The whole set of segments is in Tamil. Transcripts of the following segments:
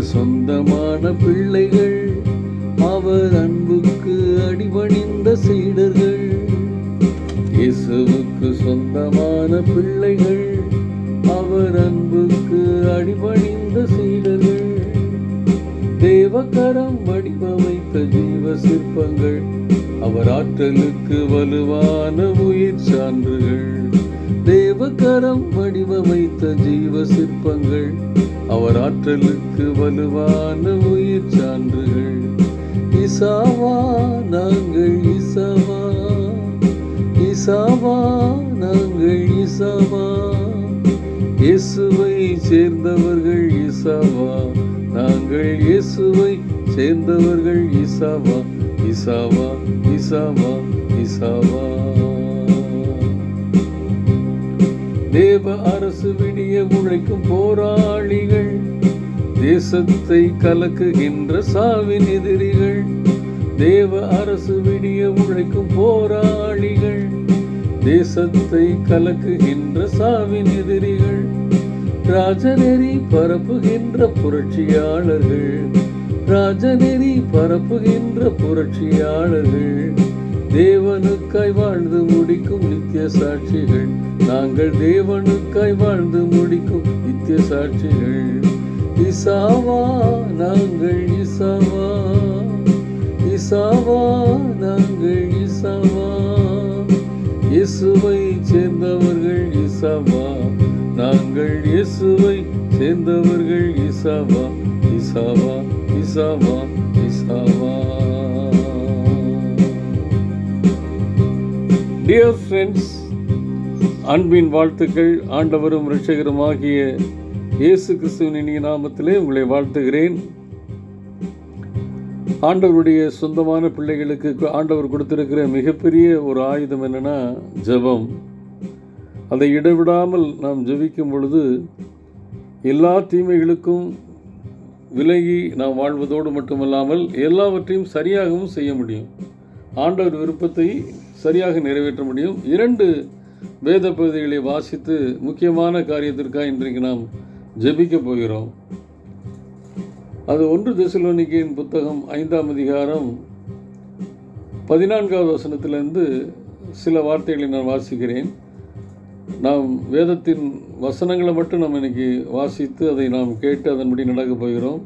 சொந்தமான பிள்ளைகள் அவர் அன்புக்கு அடிபணிந்த சீடர்கள். இயேசுவுக்கு சொந்தமான பிள்ளைகள் அவர் அன்புக்கு அடிபணிந்த சீடர்கள். தேவகரம் வடிவமைத்த ஜீவ சிற்பங்கள் அவர் ஆற்றலுக்கு வலுவான உயிர் சான்றுகள். தேவகரம் வடிவமைத்த ஜீவ சிற்பங்கள் அவர் ஆற்றலுக்கு வலுவான உயிர் சான்றுகள். இசாவா நாங்கள் இசவா. இசாவா நாங்கள் இசவா. இயேசுவை சேர்ந்தவர்கள் இசவா. நாங்கள் இயேசுவை சேர்ந்தவர்கள் இசவா. இசாவா இசாவா இசாவா. தேவ அரசு விடிய உழைக்கும் போராளிகள் தேசத்தை கலக்குகின்ற சாவின் எதிரிகள் தேவ அரசு விடிய உழைக்கும் போராளிகள் தேசத்தை கலக்குகின்ற சாவின் எதிரிகள் ராஜநெறி பரப்புகின்ற புரட்சியாளர்கள் ராஜநெறி பரப்புகின்ற புரட்சியாளர்கள். தேவனுக்காய் வாழ்ந்து முடிக்கும் நித்திய சாட்சிகள். நாங்கள் தேவனுக்காய் வாழ்ந்து முடிக்கும் நித்திய சாட்சிகள். இசாவா நாங்கள் இசாவா. இசாவா நாங்கள் இசாவா. இயேசுவை சேர்ந்தவர்கள் இசாவா. நாங்கள் இயேசுவை சேர்ந்தவர்கள் இசாவா. இசாவா இசாவா. இசாவா டியர் ஃப்ரெண்ட்ஸ் அன்பின் வாழ்த்துக்கள். ஆண்டவரும் இரட்சகருமாகிய இயேசு கிறிஸ்துவின் இனிய நாமத்திலே உங்களை வாழ்த்துகிறேன். ஆண்டவருடைய சொந்தமான பிள்ளைகளுக்கு ஆண்டவர் கொடுத்திருக்கிற மிகப்பெரிய ஒரு ஆயுதம் என்னென்னா ஜெபம். அதை இடைவிடாமல் நாம் ஜபிக்கும் பொழுது எல்லா தீமைகளுக்கும் விலகி நாம் வாழ்வதோடு மட்டுமல்லாமல் எல்லாவற்றையும் சரியாகவும் செய்ய முடியும். ஆண்டவர் விருப்பத்தை சரியாக நிறைவேற்ற முடியும். இரண்டு வேத பகுதிகளை வாசித்து முக்கியமான காரியத்திற்காக இன்றைக்கு நாம் ஜெபிக்க போகிறோம். அது ஒன்று திசலோனிக்கையின் புத்தகம் ஐந்தாம் அதிகாரம் பதினான்காவது வசனத்திலிருந்து சில வார்த்தைகளை நான் வாசிக்கிறேன். நாம் வேதத்தின் வசனங்களை மட்டும் நாம் இன்னைக்கு வாசித்து அதை நாம் கேட்டு அதன்படி நடக்கப் போகிறோம்.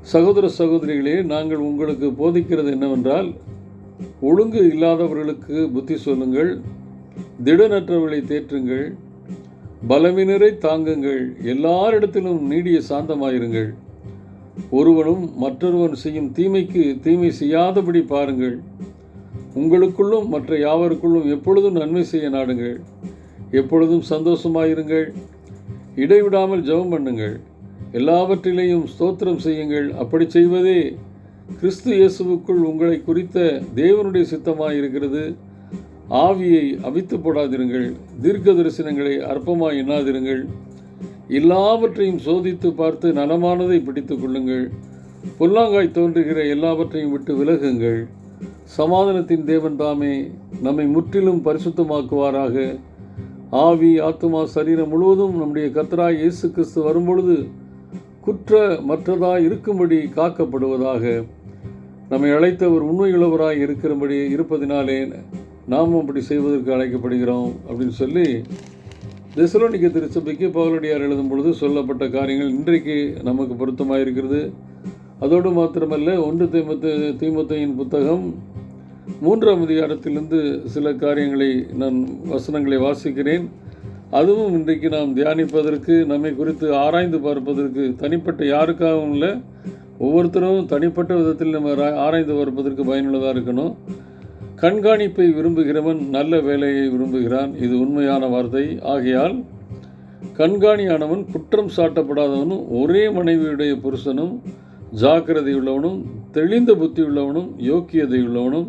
சகோதர சகோதரிகளே நாங்கள் உங்களுக்கு போதிக்கிறது என்னவென்றால் ஒழுங்கு இல்லாதவர்களுக்கு புத்தி சொல்லுங்கள் திடனற்றவர்களை தேற்றுங்கள் பலவினரை தாங்குங்கள் எல்லாரிடத்திலும் நீடிய சாந்தமாயிருங்கள். ஒருவனும் மற்றொருவன் செய்யும் தீமைக்கு தீமை செய்யாதபடி பாருங்கள். உங்களுக்குள்ளும் மற்ற யாவருக்குள்ளும் எப்பொழுதும் நன்மை செய்ய நாடுங்கள். எப்பொழுதும் சந்தோஷமாயிருங்கள். இடைவிடாமல் ஜெபம் பண்ணுங்கள். எல்லாவற்றிலேயும் ஸ்தோத்திரம் செய்யுங்கள். அப்படி செய்வதே கிறிஸ்து இயேசுவுக்குள் உங்களை குறித்த தேவனுடைய சித்தமாய் இருக்கிறது ஆவியை அவித்து போடாதிருங்கள். தீர்க்க தரிசனங்களை அற்பமாய் எண்ணாதிருங்கள். எல்லாவற்றையும் சோதித்து பார்த்து நலமானதை பிடித்து கொள்ளுங்கள். பொல்லாங்காய் தோன்றுகிற எல்லாவற்றையும் விட்டு விலகுங்கள். சமாதானத்தின் தேவன் தாமே நம்மை முற்றிலும் பரிசுத்தமாக்குவாராக. ஆவி ஆத்துமா சரீரம் முழுவதும் நம்முடைய கத்தராய் இயேசு கிறிஸ்து வரும்பொழுது குற்றமற்றதாய் இருக்கும்படி காக்கப்படுவதாக நம்மை அழைத்தவர் உண்மையுள்ளவராய் இருக்கிறபடி இருப்பதினாலே நாமும் அப்படி செய்வதற்கு அழைக்கப்படுகிறோம் அப்படின்னு சொல்லி தெசலோனிக்க திருச்சபைக்கு பவுலடியார் எழுதும் பொழுது சொல்லப்பட்ட காரியங்கள் இன்றைக்கு நமக்கு பொருத்தமாக இருக்கிறது அதோடு மாத்திரமல்ல ஒன்று தீமத்து தீமத்தையின் புத்தகம் மூன்றாம் அதிகாரத்திலிருந்து சில காரியங்களை நான் வசனங்களை வாசிக்கிறேன். அதுவும் இன்றைக்கு நாம் தியானிப்பதற்கு நம்மை குறித்து ஆராய்ந்து பார்ப்பதற்கு தனிப்பட்ட யாருக்காகவும் இல்லை ஒவ்வொருத்தரும் தனிப்பட்ட விதத்தில் நம்ம ஆராய்ந்து பார்ப்பதற்கு பயனுள்ளதாக இருக்கணும். கண்காணிப்பை விரும்புகிறவன் நல்ல வேலையை விரும்புகிறான் இது உண்மையான வார்த்தை. ஆகையால் கண்காணியானவன் குற்றம் சாட்டப்படாதவனும் ஒரே மனைவியுடைய புருஷனும் ஜாக்கிரதையுள்ளவனும் தெளிந்த புத்தியுள்ளவனும் யோக்கியதையுள்ளவனும்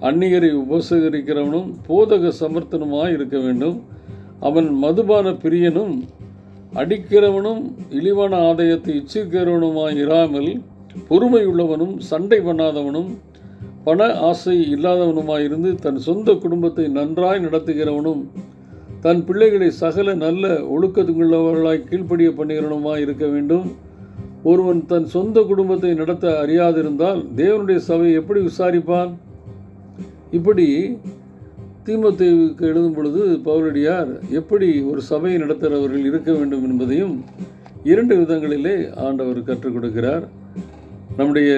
அந்நியரை உபசகரிக்கிறவனும் போதக சமர்த்தனமாக இருக்க வேண்டும். அவன் மதுபான பிரியனும் அடிக்கிறவனும் இழிவான ஆதாயத்தை இச்சிக்கிறவனுமாய் இராமல் பொறுமையுள்ளவனும் சண்டை பண்ணாதவனும் பண ஆசை இல்லாதவனுமாயிருந்து தன் சொந்த குடும்பத்தை நன்றாய் நடத்துகிறவனும் தன் பிள்ளைகளை சகல நல்ல ஒழுக்கத்துள்ளவர்களாய் கீழ்ப்படிய பண்ணுகிறவனுமாய் இருக்க வேண்டும். ஒருவன் தன் சொந்த குடும்பத்தை நடத்த அறியாதிருந்தால் தேவனுடைய சபையை எப்படி விசாரிப்பான்? இப்படி தீமோத்தேயுவுக்கு எழுதும் பொழுது பவுலடியார் எப்படி ஒரு சபையை நடத்துகிறவர்கள் இருக்க வேண்டும் என்பதையும் இரண்டு விதங்களிலே ஆண்டவர் கற்றுக் கொடுக்கிறார். நம்முடைய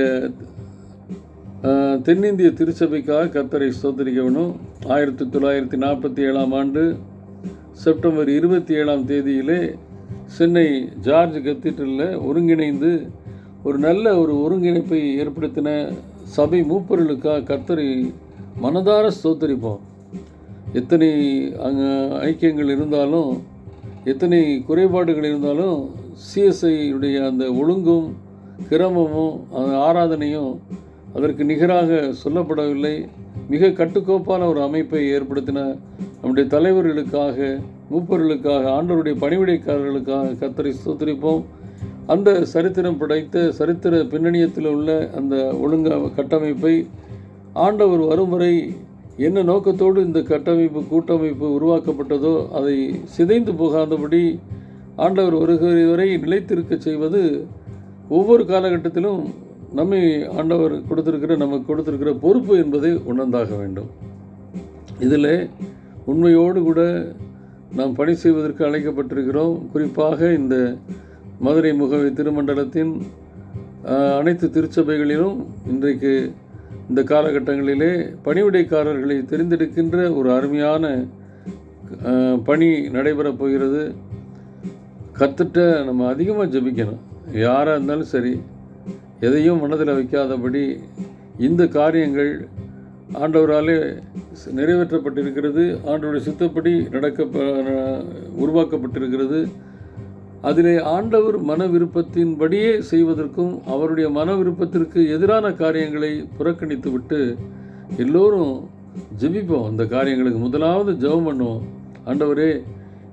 தென்னிந்திய திருச்சபைக்காக கத்தரை சோதரிக்கவனும் ஆயிரத்தி தொள்ளாயிரத்தி நாற்பத்தி ஏழாம் ஆண்டு செப்டம்பர் இருபத்தி ஏழாம் தேதியிலே சென்னை ஜார்ஜ் கத்தீட்ரலில் ஒருங்கிணைந்து ஒரு நல்ல ஒரு ஒருங்கிணைப்பை ஏற்படுத்தின சபை மூப்பொருளுக்காக கர்த்தரை மனதார ஸ்தோத்தரிப்போம். எத்தனை அங்கே ஐக்கியங்கள் இருந்தாலும் எத்தனை குறைபாடுகள் இருந்தாலும் சிஎஸ்ஐயுடைய அந்த ஒழுங்கும் கிரமமும் அந்த ஆராதனையும் அதற்கு நிகராக சொல்லப்படவில்லை. மிக கட்டுக்கோப்பான ஒரு அமைப்பை ஏற்படுத்தின நம்முடைய தலைவர்களுக்காக மூப்பர்களுக்காக ஆண்டவருடைய பணிவிடைக்காரர்களுக்காக கத்தரை ஸ்தோத்திரிப்போம். அந்த சரித்திரம் படைத்த சரித்திர பின்னணியத்தில் உள்ள அந்த ஒழுங்க கட்டமைப்பை ஆண்டவர் வரும் வரை என்ன நோக்கத்தோடு இந்த கட்டமைப்பு கூட்டமைப்பு உருவாக்கப்பட்டதோ அதை சிதைந்து போகாதபடி ஆண்டவர் வருகிற வரை நிலைத்திருக்க செய்வது ஒவ்வொரு காலகட்டத்திலும் நம்மை ஆண்டவர் கொடுத்திருக்கிற நமக்கு கொடுத்திருக்கிற பொறுப்பு என்பதை உணர்ந்தாக வேண்டும். இதில் உண்மையோடு கூட நாம் பணி செய்வதற்கு அழைக்கப்பட்டிருக்கிறோம். குறிப்பாக இந்த மதுரை முகவை திருமண்டலத்தின் அனைத்து திருச்சபைகளிலும் இன்றைக்கு இந்த காலகட்டங்களிலே பணிவிடைக்காரர்களை தெரிந்தெடுக்கின்ற ஒரு அருமையான பணி நடைபெறப் போகிறது. கற்றுட்ட நம்ம அதிகமாக ஜெபிக்கணும். யாராக இருந்தாலும் சரி எதையும் மனதில் வைக்காதபடி இந்த காரியங்கள் ஆண்டவராலே நிறைவேற்றப்பட்டிருக்கிறது. ஆண்டவருடைய சித்தப்படி நடக்க உருவாக்கப்பட்டிருக்கிறது. அதிலே ஆண்டவர் மன விருப்பத்தின்படியே செய்வதற்கும் அவருடைய மன விருப்பத்திற்கு எதிரான காரியங்களை புறக்கணித்து விட்டு எல்லோரும் ஜெபிப்போம். அந்த காரியங்களுக்கு முதலாவது ஜெபம் பண்ணுவோம். ஆண்டவரே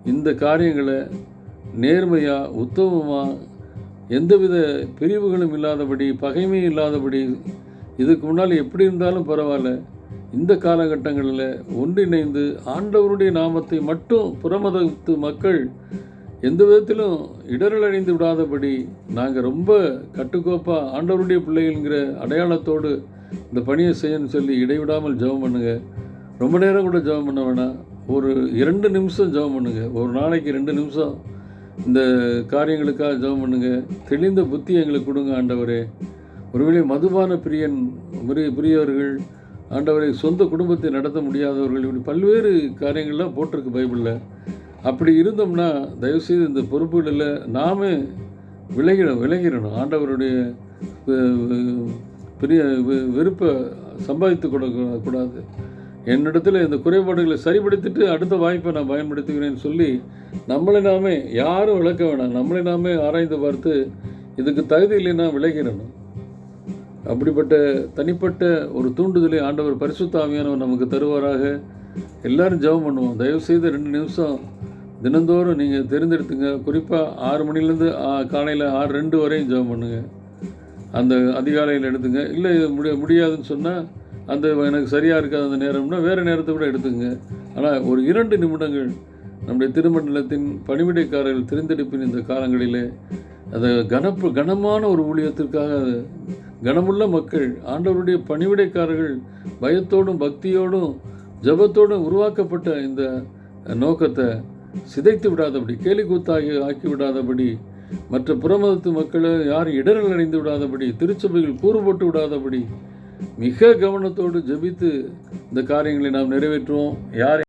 இந்த காரியங்களை நேர்மையாக உத்தமமாக எந்தவித பிரிவுகளும் இல்லாதபடி பகைமையும் இல்லாதபடி இதுக்கு முன்னால் எப்படி இருந்தாலும் பரவாயில்ல இந்த காலகட்டங்களில் ஒன்றிணைந்து ஆண்டவருடைய நாமத்தை மட்டும் புறமதத்து மக்கள் எந்த விதத்திலும் இடரலடைந்து விடாதபடி நாங்கள் ரொம்ப கட்டுக்கோப்பாக ஆண்டவருடைய பிள்ளைகள்ங்கிற அடையாளத்தோடு இந்த பணியை செய்யணும்னு சொல்லி இடைவிடாமல் ஜெபம் பண்ணுங்க. ரொம்ப நேரம் கூட ஜெபம் பண்ண வேணாம். ஒரு இரண்டு நிமிஷம் ஜெபம் பண்ணுங்க. ஒரு நாளைக்கு ரெண்டு நிமிஷம் இந்த காரியங்களுக்காக ஜெபம் பண்ணுங்க. தெளிந்த புத்தி எங்களுக்கு கொடுங்க ஆண்டவரே. ஒருவேளை மதுபான பிரியன் பிரியவர்கள் ஆண்டவரை சொந்த குடும்பத்தை நடத்த முடியாதவர்கள் இப்படி பல்வேறு காரியங்கள்லாம் போட்டிருக்கு பைபிளில். அப்படி இருந்தோம்னா தயவுசெய்து இந்த பொறுப்புகளில் நாமே விலகிட விலகிடணும். ஆண்டவருடைய பெரிய வெ- வெறுப்பை சம்பாதித்து கொடுக்க கூடாது. என்னிடத்தில் இந்த குறைபாடுகளை சரிப்படுத்திட்டு அடுத்த வாய்ப்பை நான் பயன்படுத்துகிறேன்னு சொல்லி நம்மளை நாமே யாரும் விளக்க வேணாம். நம்மளை நாமே ஆராய்ந்து பார்த்து இதுக்கு தகுதி இல்லைன்னா விலகிடணும். அப்படிப்பட்ட தனிப்பட்ட ஒரு தூண்டுதலை ஆண்டவர் பரிசுத்தாமியானவர் நமக்கு தருவாராக. எல்லாரும் ஜெபம் பண்ணுவோம். தயவுசெய்து ரெண்டு நிமிஷம் தினந்தோறும் நீங்கள் தெரிந்தெடுத்துங்க. குறிப்பாக ஆறு மணிலேருந்து காலையில் ஆறு ரெண்டு வரையும் ஜெபம் பண்ணுங்கள் அந்த அதிகாலையில் எடுத்துங்க. இல்லை இது முடிய முடியாதுன்னு சொன்னால் அந்த எனக்கு சரியாக இருக்காது அந்த நேரம்னா வேறு நேரத்தை கூட எடுத்துங்க. ஆனால் ஒரு இரண்டு நிமிடங்கள் நம்முடைய திருமண்டலத்தின் பணிவிடைக்காரர்கள் தெரிந்தெடுப்பின் இந்த காலங்களிலே அதை கனப்பு கனமான ஒரு ஊழியத்திற்காக கனமுள்ள மக்கள் ஆண்டவருடைய பணிவிடைக்காரர்கள் பயத்தோடும் பக்தியோடும் ஜெபத்தோடும் உருவாக்கப்பட்ட இந்த நோக்கத்தை சிதைத்து விடாதபடி கேலி கூத்தாகி ஆக்கி விடாதபடி மற்ற புறமதத்து மக்களை யாரும் இடரல் அடைந்து விடாதபடி திருச்சபைகள் கூறு போட்டு விடாதபடி மிக கவனத்தோடு ஜபித்து இந்த காரியங்களை நாம் நிறைவேற்றுவோம். யார்